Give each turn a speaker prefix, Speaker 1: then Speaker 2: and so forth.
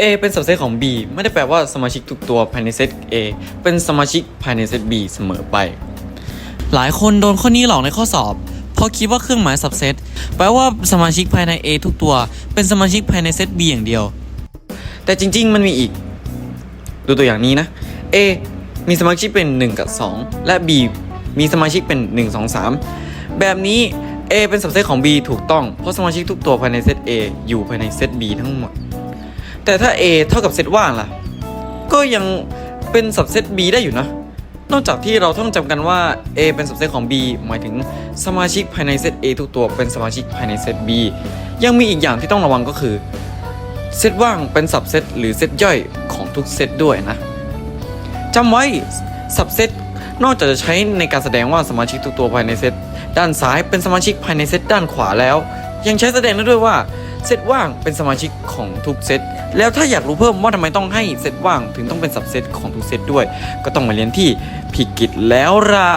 Speaker 1: A เป็นสับเซตของ B ไม่ได้แปลว่าสมาชิกทุกตัวภายในเซต A เป็นสมาชิกภายในเซต B เสมอไป
Speaker 2: หลายคนโดนข้อนี้หลอกในข้อสอบ เพราะคิดว่าเครื่องหมายสับเซตแปลว่าสมาชิกภายใน A ทุกตัว เป็นสมาชิกภายในเซต B อย่างเดียว
Speaker 1: แต่จริง ๆ มันมีอีก ดูตัวอย่างนี้นะ A มีสมาชิกเป็น 1 กับ 2 และ B มีสมาชิกเป็น 1 2 3 แบบนี้ A เป็นสับเซตของ B ถูกต้อง เพราะสมาชิกทุกตัวภายในเซต A อยู่ภายในเซต B ทั้งหมด แต่ถ้า A เท่ากับเซตว่างล่ะ ก็ยังเป็นสับเซต B ได้อยู่นะ นอกจากที่เราต้องจำกันว่า A เป็นสับเซตของ B หมายถึงสมาชิกภายในเซต A ทุกตัวเป็นสมาชิกภายในเซต B ยังมีอีกอย่างที่ต้องระวังก็คือเซตว่างเป็นสับเซตหรือเซตย่อยของทุกเซตด้วยนะจำไว้สับเซตนอกจากจะใช้ในการแสดงว่าสมาชิกทุกตัวภายในเซตด้านซ้ายเป็นสมาชิกภายในเซตด้านขวาแล้ว ยังใช้แสดงได้ด้วยว่า เซตว่างเป็นสมาชิกของทุกเซตแล้วถ้าอยากรู้เพิ่มว่าทำไมต้องให้เซตว่าง ถึงต้องเป็นสับเซตของทุกเซตด้วย ก็ต้องมาเรียนที่พิกิจแล้วล่ะ